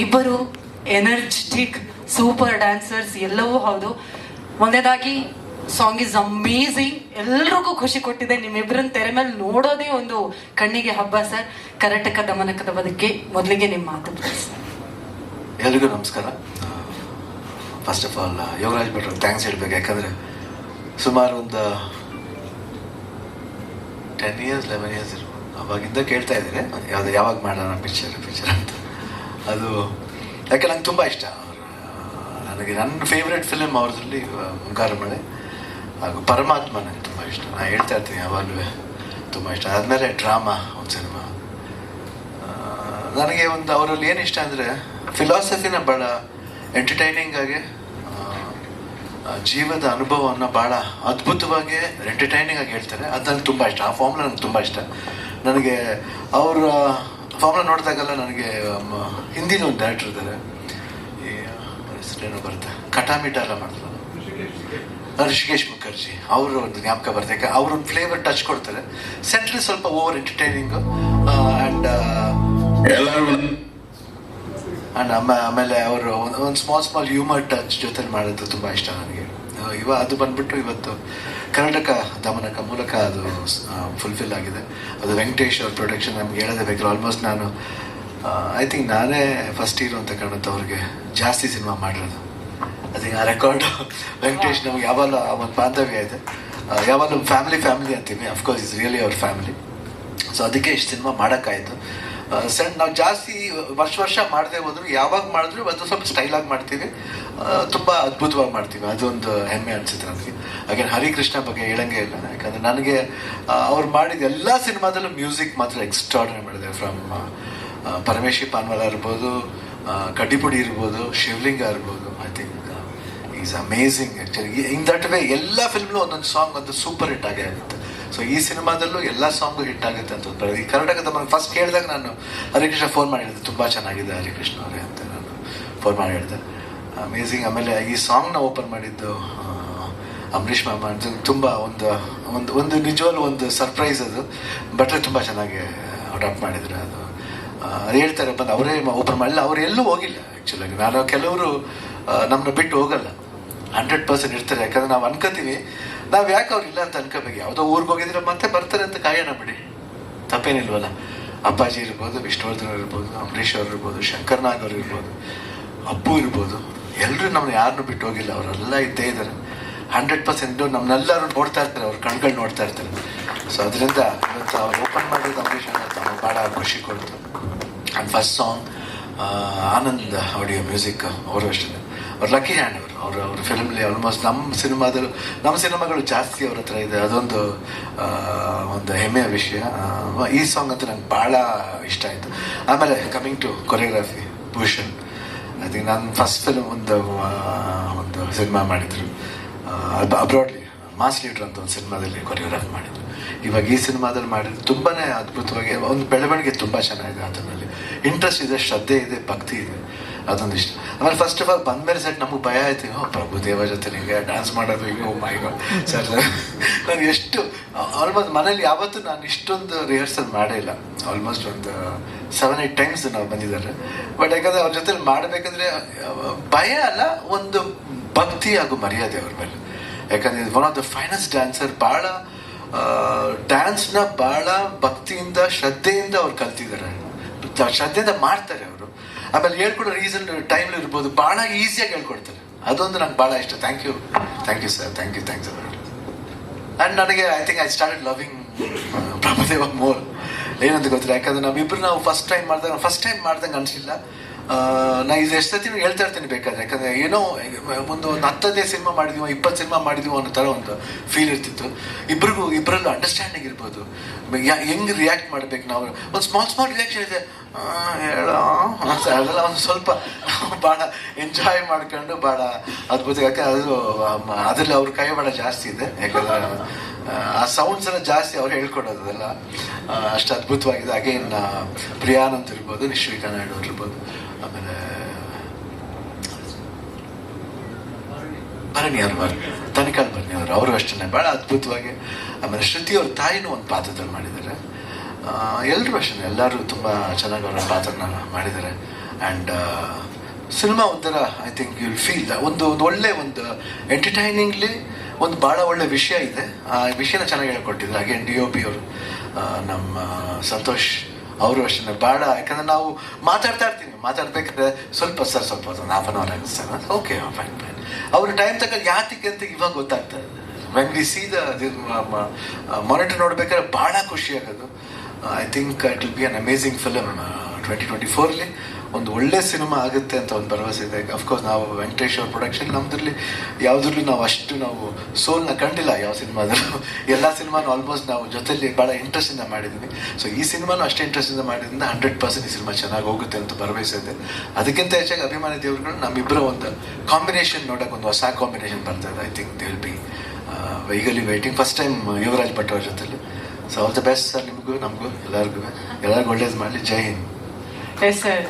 ಇಬ್ಬರು energetic super dancers ಎಲ್ಲವೂ ಹೌದು. ಒಂದೇದಾಗಿ ಸಾಂಗ್ ಇಸ್ ಅಮೇಝಿಂಗ್ ಎಲ್ರಿಗೂ ಖುಷಿ ಕೊಟ್ಟಿದೆ. ನಿಮ್ಮಿಬ್ಬರನ್ನ ತೆರೆ ಮೇಲೆ ನೋಡೋದೇ ಒಂದು ಕಣ್ಣಿಗೆ ಹಬ್ಬ ಸರ್. ಕರ್ನಾಟಕ ದಮನಕದ ಬದುಕಿ ಮೊದಲಿಗೆ ನಿಮ್ಮ ಮಾತು. ಎಲ್ರಿಗೂ ನಮಸ್ಕಾರ. ಫಸ್ಟ್ ಆಫ್ ಆಲ್ ಯೋಗರಾಜ್ ಭಟ್ರು ಥ್ಯಾಂಕ್ಸ್ ಹೇಳ್ಬೇಕು. ಯಾಕಂದರೆ ಸುಮಾರು ಒಂದು ಟೆನ್ ಇಯರ್ಸ್ ಲೆವೆನ್ ಇಯರ್ಸ್ ಇರ್ಬೋದು. ಅವಾಗಿಂದ ಕೇಳ್ತಾ ಇದ್ದೀನಿ. ಯಾವುದು ಯಾವಾಗ ಮಾಡೋಣ ಪಿಕ್ಚರ್ ಪಿಕ್ಚರ್ ಅಂತ. ಅದು, ಯಾಕೆ ನಂಗೆ ತುಂಬ ಇಷ್ಟ. ನನಗೆ ನನ್ನ ಫೇವ್ರೆಟ್ ಫಿಲಮ್ ಅವ್ರದ್ರಲ್ಲಿ ಮುಂಗಾರು ಮಳೆ ಹಾಗೂ ಪರಮಾತ್ಮ ನನಗೆ ತುಂಬ ಇಷ್ಟ. ನಾನು ಹೇಳ್ತಾ ಇರ್ತೀನಿ, ಯಾವಾಗಲೂ ತುಂಬ ಇಷ್ಟ. ಆದಮೇಲೆ ಡ್ರಾಮಾ ಒಂದು ಸಿನಿಮಾ ನನಗೆ ಒಂದು, ಅವರಲ್ಲಿ ಏನು ಇಷ್ಟ ಅಂದರೆ ಫಿಲಾಸಫಿನ ಭಾಳ ಎಂಟರ್ಟೈನಿಂಗ್ ಆಗಿ ಜೀವದ ಅನುಭವವನ್ನು ಭಾಳ ಅದ್ಭುತವಾಗಿ ಎಂಟರ್ಟೈನಿಂಗ್ ಆಗಿ ಹೇಳ್ತಾರೆ. ಅದು ನನಗೆ ತುಂಬ ಇಷ್ಟ. ಆ ಫಾರ್ಮ್ ನನಗೆ ತುಂಬ ಇಷ್ಟ. ನನಗೆ ಅವರ ಫಾರ್ಮ್ನ ನೋಡಿದಾಗೆಲ್ಲ ನನಗೆ ಹಿಂದಿನ ಒಂದು ಡೈರೆಕ್ಟರ್ ಇದ್ದಾರೆ. ಹೆಸರೇನೋ ಬರುತ್ತೆ. ಕಟಾಮಿಟ ಎಲ್ಲ ಮಾಡ್ತಾರೆ. ಋಷಿಕೇಶ್ ಮುಖರ್ಜಿ ಅವರು ಒಂದು ಜ್ಞಾಪಕ ಬರುತ್ತೆ. ಯಾಕೆ ಅವ್ರ ಒಂದು ಫ್ಲೇವರ್ ಟಚ್ ಕೊಡ್ತಾರೆ. ಸೆಟ್ಲಿ ಸ್ವಲ್ಪ ಓವರ್ ಎಂಟರ್ಟೈನಿಂಗು ಆ್ಯಂಡ್ ಆ್ಯಂಡ್ ಆಮೇಲೆ ಅವರು ಒಂದು ಸ್ಮಾಲ್ ಸ್ಮಾಲ್ ಹ್ಯೂಮರ್ ಟಚ್ ಜೊತೆ ಮಾಡೋದು ತುಂಬ ಇಷ್ಟ ನನಗೆ. ಇವ ಅದು ಬಂದ್ಬಿಟ್ಟು ಇವತ್ತು ಕರ್ನಾಟಕ ದಮನಕ ಮೂಲಕ ಅದು ಫುಲ್ಫಿಲ್ ಆಗಿದೆ. ಅದು ವೆಂಕಟೇಶ್ ಅವ್ರ ಪ್ರೊಡಕ್ಷನ್ ನಮ್ಗೆ ಹೇಳೋದೇ ಆಲ್ಮೋಸ್ಟ್ ನಾನು ಐ ಥಿಂಕ್ ನಾನೇ ಫಸ್ಟ್ ಹೀರೋ ಅಂತ ಕಾಣುತ್ತೆ ಅವ್ರಿಗೆ. ಜಾಸ್ತಿ ಸಿನಿಮಾ ಮಾಡಿರೋದು. ಅದಕ್ಕೆ ಆ ರೆಕಾರ್ಡ್ ವೆಂಕಟೇಶ್ ನಮ್ಗೆ ಯಾವಾಗಲೂ ಆ ಒಂದು ಬಾಂಧವ್ಯ ಇದೆ. ಯಾವಾಗಲೂ ಫ್ಯಾಮಿಲಿ ಫ್ಯಾಮಿಲಿ ಅಂತೀವಿ. ಅಫ್ಕೋರ್ಸ್ ಇಸ್ ರಿಯಲಿ ಅವ್ರ ಫ್ಯಾಮಿಲಿ ಸೊ ಅದಕ್ಕೆ ಇಷ್ಟು ಸಿನಿಮಾ ಮಾಡೋಕ್ಕಾಯ್ತು. ನಾವು ಜಾಸ್ತಿ ವರ್ಷ ವರ್ಷ ಮಾಡದೆ ಹೋದ್ರು, ಯಾವಾಗ ಮಾಡಿದ್ರು ಅದು ಸ್ವಲ್ಪ ಸ್ಟೈಲಾಗಿ ಮಾಡ್ತೀವಿ. ತುಂಬಾ ಅದ್ಭುತವಾಗಿ ಮಾಡ್ತೀವಿ. ಅದೊಂದು ಹೆಮ್ಮೆ ಅನ್ಸುತ್ತೆ ನನಗೆ ಹಾಗೆ ಹರಿಕೃಷ್ಣ ಬಗ್ಗೆ ಹೇಳಂಗೆ ಇಲ್ಲ. ಯಾಕಂದರೆ ನನಗೆ ಅವ್ರು ಮಾಡಿದ ಎಲ್ಲ ಸಿನಿಮಾದಲ್ಲೂ ಮ್ಯೂಸಿಕ್ ಮಾತ್ರ ಎಕ್ಸ್ಟ್ರಾರ್ಡನರಿ ಮಾಡಿದೆ. ಫ್ರಮ್ ಪರಮೇಶಿ ಪಾನ್ವಾಲ ಇರ್ಬೋದು ಕಡ್ಡಿಪುಡಿ ಇರ್ಬೋದು, ಶಿವಲಿಂಗ ಇರ್ಬೋದು I think is amazing actually in that way ಎಲ್ಲ ಫಿಲ್ಮ್ಲು ಒಂದೊಂದು ಸಾಂಗ್ ಒಂದು ಸೂಪರ್ ಹಿಟ್ ಆಗೇ ಆಗುತ್ತೆ. ಸೊ ಈ ಸಿನಿಮಾದಲ್ಲೂ ಎಲ್ಲ ಸಾಂಗ್ ಹಿಟ್ ಆಗುತ್ತೆ ಅಂತ ಒಂದು ಈ ಕರ್ನಾಟಕದ ಮನೆ ಫಸ್ಟ್ ಕೇಳಿದಾಗ ನಾನು ಹರಿಕೃಷ್ಣ ಫೋನ್ ಮಾಡಿ ಹೇಳಿದೆ ತುಂಬ ಚೆನ್ನಾಗಿದೆ ಹರಿಕೃಷ್ಣ ಅವರೇ ಅಂತ ನಾನು ಫೋನ್ ಮಾಡಿ ಹೇಳಿದೆ. ಅಮೇಝಿಂಗ್ ಆಮೇಲೆ ಈ ಸಾಂಗ್ನ ಓಪನ್ ಮಾಡಿದ್ದು ಅಂಬರೀಷ್ ಮಾಮ. ತುಂಬಾ ತುಂಬ ಒಂದು ಒಂದು ಒಂದು ನಿಜವಲ್ ಒಂದು ಸರ್ಪ್ರೈಸ್ ಅದು. ಬಟ್ರೆ ತುಂಬ ಚೆನ್ನಾಗಿ ಅಡಾಪ್ಟ್ ಮಾಡಿದ್ರು ಅದು. ಅದು ಹೇಳ್ತಾರೆ, ಬಂದು ಅವರೇ ಓಪನ್ ಮಾಡಿಲ್ಲ ಅವ್ರು ಎಲ್ಲೂ ಹೋಗಿಲ್ಲ ಆ್ಯಕ್ಚುಲಾಗಿ ನಾನು ಕೆಲವರು ನಮ್ಮನ್ನ ಬಿಟ್ಟು ಹೋಗಲ್ಲ. ಹಂಡ್ರೆಡ್ ಪರ್ಸೆಂಟ್ ಇರ್ತಾರೆ. ಯಾಕಂದ್ರೆ ನಾವು ಅನ್ಕೋತೀವಿ ನಾವು ಯಾಕೆ ಅವ್ರು ಇಲ್ಲ ಅಂತ ಅನ್ಕೋಬೇಕು ಯಾವುದೋ ಊರಿಗೆ ಹೋಗಿದ್ರೆ ಮತ್ತೆ ಬರ್ತಾರೆ ಅಂತ ಕಾಯೋಣ ಬಿಡಿ. ತಪ್ಪೇನಿಲ್ವಲ್ಲ. ಅಪ್ಪಾಜಿ ಇರ್ಬೋದು, ವಿಷ್ಣುವರ್ಧನ್ ಇರ್ಬೋದು ಅಂಬರೀಶ್ ಅವ್ರು ಇರ್ಬೋದು ಶಂಕರ್ನಾಗ್ ಅವ್ರು ಇರ್ಬೋದು, ಅಪ್ಪು ಇರ್ಬೋದು. ಎಲ್ಲರೂ ನಮ್ಮನ್ನ ಯಾರನ್ನು ಬಿಟ್ಟು ಹೋಗಿಲ್ಲ. ಅವರೆಲ್ಲ ಇದ್ದೇ ಇದ್ದಾರೆ ಹಂಡ್ರೆಡ್ ಪರ್ಸೆಂಟ್ ನಮ್ಮನ್ನೆಲ್ಲರೂ ನೋಡ್ತಾ ಇರ್ತಾರೆ. ಅವ್ರ ಕಣ್ಗಳು ನೋಡ್ತಾ ಇರ್ತಾರೆ. ಸೊ ಅದರಿಂದ ಇವತ್ತು ಅವ್ರು ಓಪನ್ ಮಾಡಿದ ಅಂಬರೀಷ್ ಅಂತ ತಮ್ಮ ಭಾಳ ಖುಷಿ ಕೊಡ್ತು. And first song Anand audio music ಅವರು ಅಷ್ಟೇ. ಅವ್ರು ಲಕ್ಕಿ ಹ್ಯಾಂಡ್ ಅವರು. ಅವರು, ಅವ್ರ ಫಿಲ್ಮ್ಲಿ ಆಲ್ಮೋಸ್ಟ್ ನಮ್ಮ ಸಿನಿಮಾದಲ್ಲೂ, ನಮ್ಮ ಸಿನಿಮಾಗಳು ಜಾಸ್ತಿ ಅವ್ರ ಹತ್ರ ಇದೆ. ಅದೊಂದು ಒಂದು ಹೆಮ್ಮೆಯ ವಿಷಯ. ಈ ಸಾಂಗ್ ಅಂತೂ ನಂಗೆ ಭಾಳ ಇಷ್ಟ ಆಯಿತು. ಆಮೇಲೆ coming to choreography Bhushan think ನಾನು ಫಸ್ಟ್ ಫಿಲ್ಮ್ ಒಂದು ಒಂದು ಸಿನಿಮಾ ಮಾಡಿದ್ರು. ಅಬ್ರಾಡ್ಲಿ ಮಾಸ್ ಲೀಡರ್ ಅಂತ ಒಂದು ಸಿನಿಮಾದಲ್ಲಿ ಕೊರಿಯೋಗ್ರಾಫಿ ಮಾಡಿದ್ರು. ಇವಾಗ ಈ ಸಿನಿಮಾದಲ್ಲಿ ಮಾಡಿದ್ರು ತುಂಬಾ ಅದ್ಭುತವಾಗಿ ಒಂದು ಬೆಳವಣಿಗೆ ತುಂಬ ಚೆನ್ನಾಗಿದೆ ಅದರಲ್ಲಿ. ಇಂಟ್ರೆಸ್ಟ್ ಇದೆ, ಶ್ರದ್ಧೆ ಇದೆ, ಭಕ್ತಿ ಇದೆ. ಅದೊಂದು ಇಷ್ಟ. ಆಮೇಲೆ ಫಸ್ಟ್ ಆಫ್ ಆಲ್ ಬಂದ ಮೇಲೆ ಸೆಟ್ ನಮಗೆ ಭಯ ಆಯ್ತು. ಹೋ ಪ್ರಭು ದೇವ ಜೊತೆ ನಿಂಗೆ ಡ್ಯಾನ್ಸ್ ಮಾಡೋದು ಈಗ ಓ ಮೈ ಗಾಡ್ ಸರ್ ನಾನು ಎಷ್ಟು ಆಲ್ಮೋಸ್ಟ್ ಮನೇಲಿ ಯಾವತ್ತೂ ನಾನು ಇಷ್ಟೊಂದು ರಿಹರ್ಸಲ್ ಮಾಡೇ ಇಲ್ಲ. ಆಲ್ಮೋಸ್ಟ್ ಒಂದು ಸೆವೆನ್ ಏಟ್ ಟೈಮ್ಸ್ ನಾವು ಬಂದಿದ್ದಾರೆ. ಬಟ್ ಯಾಕಂದರೆ ಅವ್ರ ಜೊತೆ ಮಾಡಬೇಕಂದ್ರೆ, ಭಯ ಅಲ್ಲ, ಒಂದು ಭಕ್ತಿ ಹಾಗೂ ಮರ್ಯಾದೆ ಅವ್ರ ಮೇಲೆ. ಯಾಕಂದ್ರೆ one of the finest dancer ಭಾಳ ಡ್ಯಾನ್ಸ್ನ ಭಾಳ ಭಕ್ತಿಯಿಂದ, ಶ್ರದ್ಧೆಯಿಂದ ಅವ್ರು ಕಲ್ತಿದ್ದಾರೆ. ಶ್ರದ್ಧೆಯಿಂದ ಮಾಡ್ತಾರೆ ಅವರು. ಆಮೇಲೆ ಹೇಳ್ಕೊಡೋ ರೀಸನ್ ಟೈಮ್ ಇರ್ಬೋದು ಭಾಳ ಈಸಿಯಾಗಿ ಹೇಳ್ಕೊಡ್ತಾರೆ. ಅದೊಂದು ನಂಗೆ ಭಾಳ ಇಷ್ಟ. Thank you thank you sir thank you thanks and ನನಗೆ I think I started loving Prabhudeva more ಏನಂತ ಗೊತ್ತಿಲ್ಲ. ಯಾಕಂದ್ರೆ ನಾವಿಬ್ರು ನಾವು ಫಸ್ಟ್ ಟೈಮ್ ಮಾಡಿದಾಗ ಫಸ್ಟ್ ಟೈಮ್ ಮಾಡ್ದಂಗೆ ಅನಿಸಿಲ್ಲ. ನಾ ಇದು ಎಷ್ಟು ಸತಿ ಹೇಳ್ತಾ ಇರ್ತೀನಿ ಬೇಕಾದ್ರೆ. ಯಾಕಂದ್ರೆ ಏನೋ ಒಂದು ಒಂದು ಹತ್ತದೇ ಸಿನಿಮಾ ಮಾಡಿದೀವೋ ಇಪ್ಪತ್ತು ಸಿನಿಮಾ ಮಾಡಿದೀವೋ ಅನ್ನೋ ಥರ ಒಂದು ಫೀಲ್ ಇರ್ತಿತ್ತು. ಇಬ್ರಿಗೂ ಇಬ್ಬರಲ್ಲೂ ಅಂಡರ್ಸ್ಟ್ಯಾಂಡಿಂಗ್ ಇರ್ಬೋದು ಹೆಂಗ್ ರಿಯಾಕ್ಟ್ ಮಾಡ್ಬೇಕು ನಾವು? ಒಂದು ಸ್ಮಾಲ್ ಸ್ಮಾಲ್ ರಿಯಾಕ್ಷನ್ ಇದೆ. ಅದೆಲ್ಲ ಒಂದು ಸ್ವಲ್ಪ ಭಾಳ ಎಂಜಾಯ್ ಮಾಡ್ಕೊಂಡು ಭಾಳ ಅದ್ಭುತ. ಯಾಕೆ ಅದು ಅದರಲ್ಲಿ ಅವ್ರ ಕೈ ಭಾಳ ಜಾಸ್ತಿ ಇದೆ. ಯಾಕಂದ್ರೆ ಆ, ಸೌಂಡ್ಸ್ ಎಲ್ಲ ಜಾಸ್ತಿ ಅವ್ರು ಹೇಳ್ಕೊಡೋದು ಅದೆಲ್ಲ. ಅಷ್ಟು ಅದ್ಭುತವಾಗಿದೆ. ಅಗೇನ್ ಪ್ರಿಯಾನಂತ ಇರ್ಬೋದು ನಿಶ್ವಿಕಾ ನಾಯ್ಡು ಅವ್ರು ಇರ್ಬೋದು. ಆಮೇಲೆ ಅವರು ತನಿಖಾಲ್ ಭರಣಿ ಅವರು ಅಷ್ಟೇ ಭಾಳ ಅದ್ಭುತವಾಗಿ, ಆಮೇಲೆ ಶ್ರುತಿ ಅವ್ರ ತಾಯಿನೂ ಒಂದು ಪಾತ್ರದಲ್ಲಿ ಮಾಡಿದ್ದಾರೆ. ಎಲ್ಲರೂ ಅಷ್ಟೇ, ಎಲ್ಲರೂ ತುಂಬ ಚೆನ್ನಾಗಿ ಅವರ ಪಾತ್ರನ ಮಾಡಿದ್ದಾರೆ. ಆ್ಯಂಡ್ ಸಿನಿಮಾ ಒಂಥರ ಐ ಥಿಂಕ್ ವಿಲ್ ಫೀಲ್ ಒಂದು ಒಂದು ಒಳ್ಳೆ ಒಂದು ಎಂಟರ್ಟೈನಿಂಗ್ಲಿ ಒಂದು ಭಾಳ ಒಳ್ಳೆ ವಿಷಯ ಇದೆ. ಆ ವಿಷಯನ ಚೆನ್ನಾಗಿ ಹೇಳ್ಕೊಟ್ಟಿದ್ರು ಹಾಗೆ ಡಿ ಒ ಪಿ ಅವರು ನಮ್ಮ ಸಂತೋಷ್ ಅವರು ಅಷ್ಟೇ ಬೇಡ, ಯಾಕಂದ್ರೆ ನಾವು ಮಾತಾಡ್ತಾ ಇರ್ತೀನಿ ಮಾತಾಡ್ಬೇಕಂದ್ರೆ ಸ್ವಲ್ಪ ಸರ್, ಸ್ವಲ್ಪ ಒಂದು ಹಾಫ್ ಅನ್ ಅವರ್ ಆಗುತ್ತೆ ಸರ್ ಓಕೆ ಫೈನ್ ಫೈನ್ ಅವ್ರ ಟೈಮ್ ತಕ್ಕ ಯಾತಕ್ಕೆ ಅಂತ ಇವಾಗ ಗೊತ್ತಾಗ್ತದೆ when we see the monitor ನೋಡ್ಬೇಕಾದ್ರೆ ಭಾಳ ಖುಷಿ ಆಗೋದು. I think it will be an amazing film twenty twenty ಫೋರ್ಲಿ ಒಂದು ಒಳ್ಳೆ ಸಿನಿಮಾ ಆಗುತ್ತೆ ಅಂತ ಒಂದು ಭರವಸೆ ಇದೆ. ಅಫ್ಕೋರ್ಸ್ ನಾವು ವೆಂಕಟೇಶ್ ಅವ್ರ ಪ್ರೊಡಕ್ಷನ್ ನಮ್ದ್ರಲ್ಲಿ, ಯಾವುದ್ರಲ್ಲೂ ನಾವು ಅಷ್ಟು ನಾವು ಸೋಲ್ನ ಕಂಡಿಲ್ಲ ಯಾವ ಸಿನಿಮಾದಲ್ಲೂ. ಎಲ್ಲ ಸಿನಿಮಾನು ಆಲ್ಮೋಸ್ಟ್ ನಾವು ಜೊತೆಲಿ ಭಾಳ ಇಂಟ್ರೆಸ್ಟಿಂದ ಮಾಡಿದ್ವಿ ಸೊ ಈ ಸಿನಿಮಾನು ಅಷ್ಟೇ ಇಂಟ್ರೆಸ್ಟಿಂದ ಮಾಡಿದ್ರಿಂದ ಹಂಡ್ರೆಡ್ ಪರ್ಸೆಂಟ್ ಈ ಸಿನಿಮಾ ಚೆನ್ನಾಗಿ ಹೋಗುತ್ತೆ ಅಂತ ಭರವಸೆ ಇದೆ. ಅದಕ್ಕಿಂತ ಹೆಚ್ಚಾಗಿ ಅಭಿಮಾನಿ ದೇವರುಗಳು ನಮ್ಮಿಬ್ಬರ ಒಂದು ಕಾಂಬಿನೇಷನ್ ನೋಡೋಕೆ ಒಂದು ಹೊಸ ಕಾಂಬಿನೇಷನ್ ಬರ್ತಾ I think they'll be eagerly waiting first time Yuvraj Bhat ಅವ್ರ ಜೊತೆಲಿ. So all the best sir ನಿಮಗೂ, ನಮಗೂ, ಎಲ್ಲರಿಗೂ. ಎಲ್ಲರಿಗೂ ಒಳ್ಳೇದು ಮಾಡಲಿ. ಜೈ ಹಿಂದ್. Yes sir